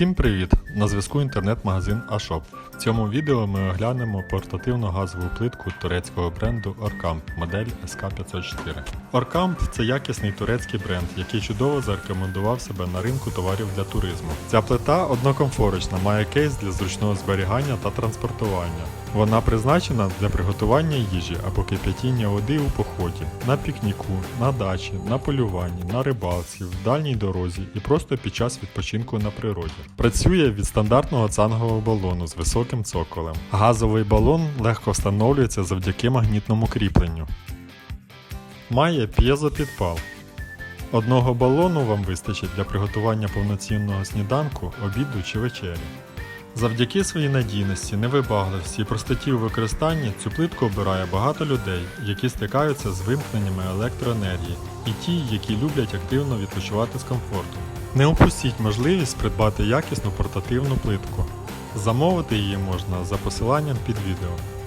Усім привіт! На зв'язку інтернет-магазин Ashop. В цьому відео ми оглянемо портативну газову плитку турецького бренду Orkamp модель SK504. Orkamp – це якісний турецький бренд, який чудово зарекомендував себе на ринку товарів для туризму. Ця плита однокомфорочна, має кейс для зручного зберігання та транспортування. Вона призначена для приготування їжі або кип'ятіння води у поході, на пікніку, на дачі, на полюванні, на рибалці, в дальній дорозі і просто під час відпочинку на природі. Працює від стандартного цангового балону з високим цоколем. Газовий балон легко встановлюється завдяки магнітному кріпленню. Має п'єзопідпал. Одного балону вам вистачить для приготування повноцінного сніданку, обіду чи вечері. Завдяки своїй надійності, невибагливості і простоті у використанні цю плитку обирає багато людей, які стикаються з вимкненнями електроенергії, і ті, які люблять активно відпочивати з комфортом. Не упустіть можливість придбати якісну портативну плитку. Замовити її можна за посиланням під відео.